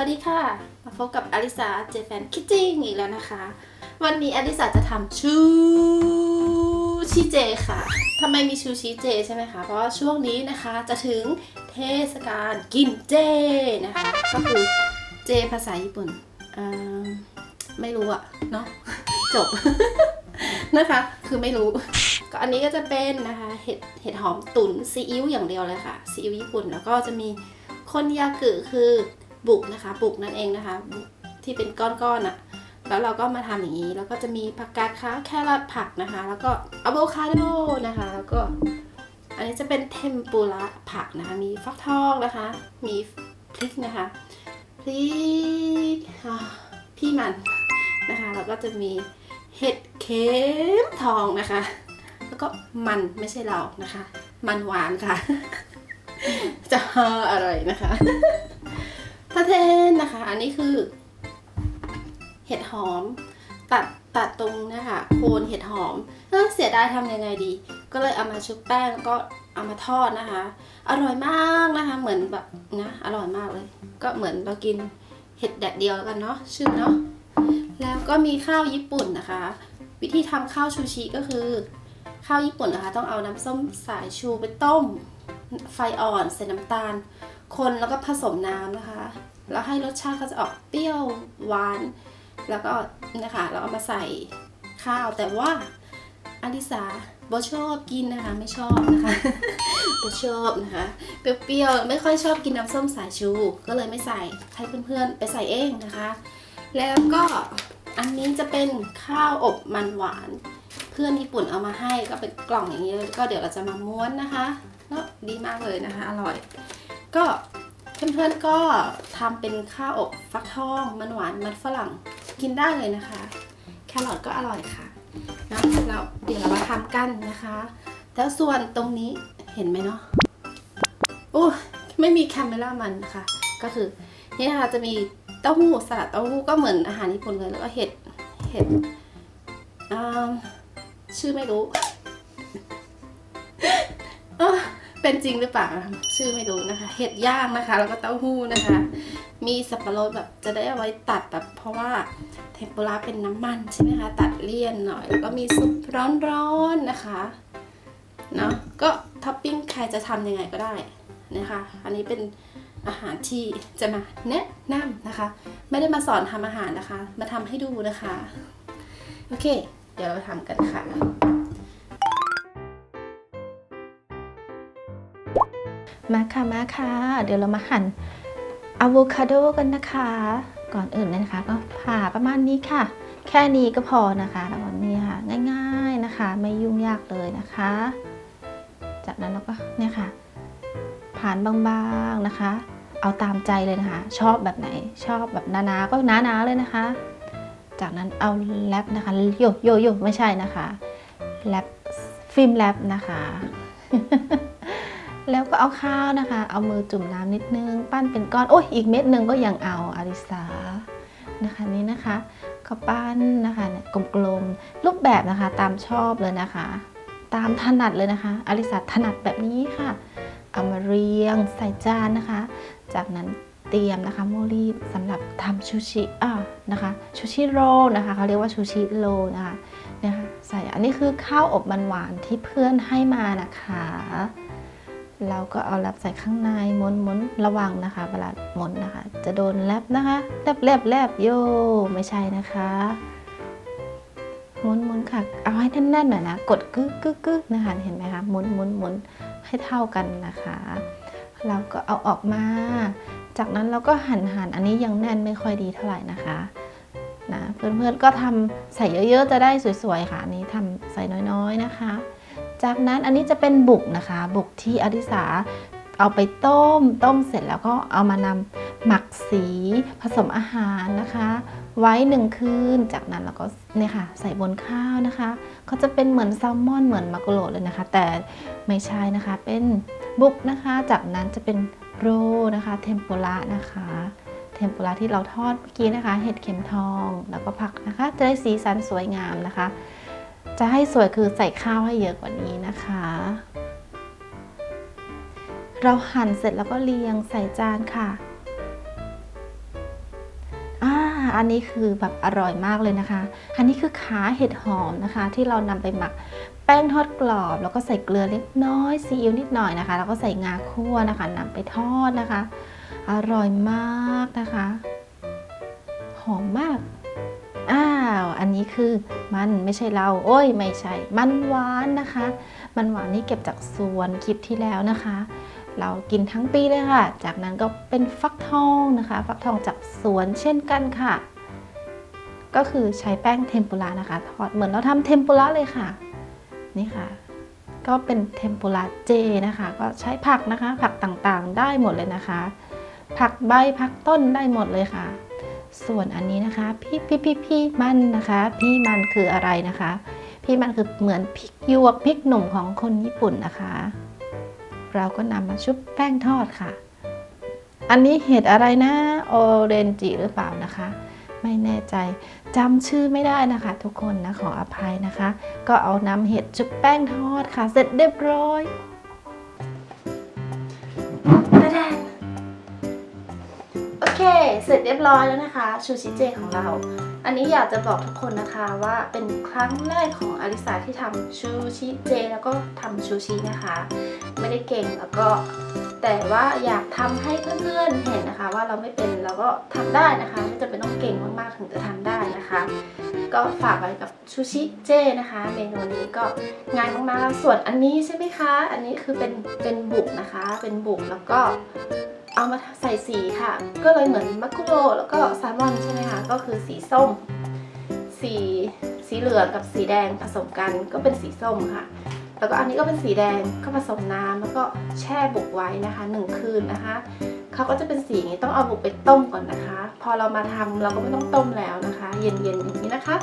วัสดีค่ะ มาพบกับอลิสาเจแฟนคิทติ้งอีกแล้วนะคะ วันนี้อลิสาจะทำชูชิเจค่ะทำไมมีชูชิเจใช่ไหมคะ เพราะว่าช่วงนี้นะคะจะถึงเทศกาลกินเจนะคะ ก็คือเจภาษาญี่ปุ่นอไม่รู้อะเนาะจบนะคะ คือไม่รู้ก็อันนี้ก็จะเป็นนะคะเห็ดเห็ดหอมตุ๋นซีอิ๊วอย่างเดียวเลยค่ะซีอิ๊วญี่ปุ่น แล้วก็จะมีคนยากุคือ บุกนะคะ บุกนั่นเองนะคะ บุกที่เป็นก้อนๆอะแล้วเราก็มาทำอย่างนี้ แล้วก็จะมีผักกาดขาวแครอทผักนะคะ แล้วก็อะโวคาโดนะคะ แล้วก็ อันนี้จะเป็นเทมปุระผักนะคะ มีฟักทองนะคะ มีพริกนะคะ พริกพี่มันนะคะ แล้วก็จะมีเห็ดเข็มทองนะคะ แล้วก็มันไม่ใช่เรานะคะ มันหวานค่ะ จะอร่อยนะคะะเทนนะคะ อันนี้คือ เห็ดหอม ตัดตัดตรงนะคะโคนเห็ดหอมเอ้อเสียดายทำยังไงดี ก็เลยเอามาชุบแป้งแล้วก็เอามาทอดนะคะ อร่อยมากนะคะ เหมือนแบบนะอร่อยมากเลย ก็เหมือนเรากินเห็ดแดดเดียวกันเนาะชื่อเนาะแล้วก็มีข้าวญี่ปุ่นนะคะ วิธีทำข้าวชูชิก็คือ ข้าวญี่ปุ่นนะคะ ต้องเอาน้ำส้มสายชูไปต้ม ไฟอ่อนใส่น้ำตาล คนแล้วก็ผสมน้ำนะคะ แล้วให้รสชาติเขาจะออกเปรี้ยวหวาน แล้วก็นะคะเราเอามาใส่ข้าวแต่ว่าอลิสาบชอบกินนะคะไม่ชอบนะคะบชอบนะคะเปรี้ยวๆไม่ค่อยชอบกินน้ำส้มสายชู ก็เลยไม่ใส่ให้เพื่อนๆไปใส่เองนะคะ แล้วก็อันนี้จะเป็นข้าวอบมันหวาน เพื่อนญี่ปุ่นเอามาให้ก็เป็นกล่องอย่างนี้เลยก็เดี๋ยวเราจะมาม้วนนะคะแล้วดีมากเลยนะคะ อร่อย ก็เพื่อนๆก็ทำเป็นข้าวอบฟักทอง มันหวานมันฝรั่งกินได้เลยนะคะ แครอทก็อร่อยค่ะนะเราเดี๋ยวเรามาทำกันนะคะ แล้วส่วนตรงนี้เห็นไหมเนาะโอ้ไม่มีแคมเมล่ามันค่ะก็คือนี่นะคะจะมีเต้าหู้สลัดเต้าหู้ก็เหมือนอาหารญี่ปุ่นเลยแล้วก็เห็ดเห็ดอ่าชื่อไม่รู้ เป็นจริงหรือเปล่า ชื่อไม่รู้นะคะ เห็ดย่างนะคะ แล้วก็เต้าหู้นะคะ มีสับปะรดแบบจะได้เอาไว้ตัดแบบเพราะว่าเทมปุระเป็นน้ำมันใช่ไหมคะ ตัดเลี่ยนหน่อย แล้วก็มีซุปร้อนๆนะคะเนาะก็ท็อปปิ้งใครจะทำยังไงก็ได้นะคะ อันนี้เป็นอาหารที่จะมาแนะนำนะคะ ไม่ได้มาสอนทำอาหารนะคะ มาทำให้ดูนะคะ โอเค เดี๋ยวเราทำกันค่ะ มาค่ะมาค่ะ เดี๋ยวเรามาหั่นอะโวคาโดกันนะคะ ก่อนอื่นเลยนะคะ ก็ผ่าประมาณนี้ค่ะ แค่นี้ก็พอนะคะแล้วก็นี่ค่ะ ง่ายๆนะคะ ไม่ยุ่งยากเลยนะคะ จากนั้นเราก็เนี่ยค่ะ ผ่านบางๆนะคะ เอาตามใจเลยนะคะ ชอบแบบไหน ชอบแบบหนาๆก็หนาๆเลยนะคะ จากนั้นเอาแรปนะคะโยโยโยไม่ใช่นะคะแรปฟิล์มแรปนะคะ แล้วก็เอาข้าวนะคะ เอามือจุ่มน้ำนิดนึง ปั้นเป็นก้อน โอ้ยอีกเม็ดหนึ่งก็ยังเอาอาริสานะคะนี่นะคะก็ปั้นนะคะเนี่ยกลมๆรูปแบบนะคะตามชอบเลยนะคะ ตามถนัดเลยนะคะอาริสาถนัดแบบนี้ค่ะเอามาเรียงใส่จานนะคะ จากนั้นเตรียมนะคะโมลีสำหรับทำชูชิอ่านะคะชูชิโรนะคะเขาเรียกว่าชูชิโรนะคะนะคะใส่อันนี้คือข้าวอบมันหวานที่เพื่อนให้มานะคะ เราก็เอาแรปใส่ข้างในม้วนม้นระวังนะคะเวลาม้นนะคะ จะโดนแรปนะคะแรปแรปแรปโยไม่ใช่นะคะม้วนม้นค่ะ เอาให้แน่นๆหน่อยนะ กดกึกกึกกึกนะคะเห็นไหมคะม้วนม้นม้นให้เท่ากันนะคะ เราก็เอาออกมา จากนั้นเราก็หั่นหั่นอันนี้ยังแน่นไม่ค่อยดีเท่าไหร่นะคะนะเพื่อนๆก็ทำใส่เยอะๆจะได้สวยๆค่ะอันนี้ทำใส่น้อยๆนะคะ จากนั้นอันนี้จะเป็นบุกนะคะ บุกที่อดิสาเอาไปต้ม ต้มเสร็จแล้วก็เอามานำหมักสีผสมอาหารนะคะ ไว้หนึ่งคืน จากนั้นเราก็เนี่ยค่ะใส่บนข้าวนะคะเขาจะเป็นเหมือนแซลมอนเหมือนมากุโรเลยนะคะ แต่ไม่ใช่นะคะเป็นบุกนะคะ จากนั้นจะเป็นโรนะคะ เทมปุระนะคะ เทมปุระที่เราทอดเมื่อกี้นะคะ เห็ดเข็มทองแล้วก็ผักนะคะจะได้สีสันสวยงามนะคะ จะให้สวยคือใส่ข้าวให้เยอะกว่านี้นะคะ เราหั่นเสร็จแล้วก็เรียงใส่จานค่ะอ่าอันนี้คือแบบอร่อยมากเลยนะคะ อันนี้คือขาเห็ดหอมนะคะ ที่เรานำไปหมักแป้งทอดกรอบ แล้วก็ใส่เกลือเล็กน้อยซีอิ๊วนิดหน่อยนะคะ แล้วก็ใส่งาคั่วนะคะนำไปทอดนะคะ อร่อยมากนะคะ หอมมากา อันนี้คือมันไม่ใช่เรา โอ้ยไม่ใช่ มันหวานนะคะ มันหวานนี่เก็บจากสวนคลิปที่แล้วนะคะ เรากินทั้งปีเลยค่ะ จากนั้นก็เป็นฟักทองนะคะ ฟักทองจากสวนเช่นกันค่ะ ก็คือใช้แป้งเทมปุระนะคะทอดเหมือนเราทำเทมปุระเลยค่ะ นี่ค่ะ ก็เป็นเทมปุระเจนะคะ ก็ใช้ผักนะคะ ผักต่างๆ ได้หมดเลยนะคะ ผักใบผักต้นได้หมดเลยค่ะ ส่วนอันนี้นะคะ พี่พี่พี่พี่มันนะคะ พี่มันคืออะไรนะคะ พี่มันคือเหมือนพริกยวกพริกหนุ่มของคนญี่ปุ่นนะคะ เราก็นำมาชุบแป้งทอดค่ะ อันนี้เห็ดอะไรนะโอเรนจิหรือเปล่านะคะ ไม่แน่ใจจำชื่อไม่ได้นะคะ ทุกคนนะขออภัยนะคะ ก็เอานำเห็ดชุบแป้งทอดค่ะ เสร็จเรียบร้อย ร็จเรียบร้อยแล้วนะคะชูชิเจของเรา อันนี้อยากจะบอกทุกคนนะคะว่าเป็นครั้งแรกของอลิสาที่ทำชูชิเจแล้วก็ทำชูชินะคะ ไม่ได้เก่งแล้วก็ แต่ว่าอยากทำให้เพื่อนๆเห็นนะคะ ว่าเราไม่เป็นเราก็ทำได้นะคะไม่จำเป็นต้องเก่งมากๆถึงจะทำได้นะคะ ก็ฝากไว้กับชูชิเจนะคะ เมนูนี้ก็ง่ายมากๆส่วนอันนี้ใช่ไหมคะ อันนี้คือเป็นเป็นบุกนะคะ เป็นบุกแล้วก็ เอามาใส่สีค่ะ ก็เลยเหมือนมัคคุโรแล้วก็แซลมอนใช่ไหมคะก็คือสีส้ม สีสีเหลืองกับสีแดงผสมกันก็เป็นสีส้มค่ะ แล้วก็อันนี้ก็เป็นสีแดงก็ผสมน้ำแล้วก็แช่บุกไว้นะคะหนึ่งคืนนะคะเขาก็จะเป็นสีนี้ต้องเอาบุกไปต้มก่อนนะคะ พอเรามาทำเราก็ไม่ต้องต้มแล้วนะคะ เย็นๆอย่างนี้นะคะ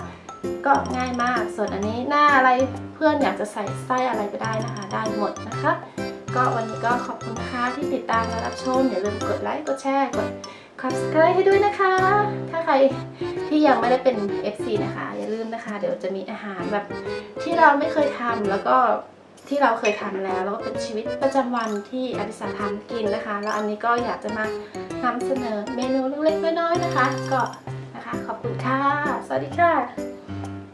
ก็ง่ายมากส่วนอันนี้หน้าอะไรเพื่อนอยากจะใส่ไส้อะไรก็ได้นะคะ ได้หมดนะคะ ก็วันนี้ก็ขอบคุณค่ะที่ติดตามและรับชม อย่าลืมกดไลค์ กดแชร์ กด subscribe ให้ด้วยนะคะ ถ้าใครที่ยังไม่ได้เป็น FC นะคะ อย่าลืมนะคะ เดี๋ยวจะมีอาหารแบบที่เราไม่เคยทำแล้วก็ที่เราเคยทำแล้ว แล้วก็เป็นชีวิตประจำวันที่อดิสาทำกินนะคะ แล้วอันนี้ก็อยากจะมานำเสนอเมนูเล็กๆน้อยๆนะคะ ก็นะคะ ขอบคุณค่ะ สวัสดีค่ะ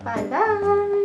บายบาย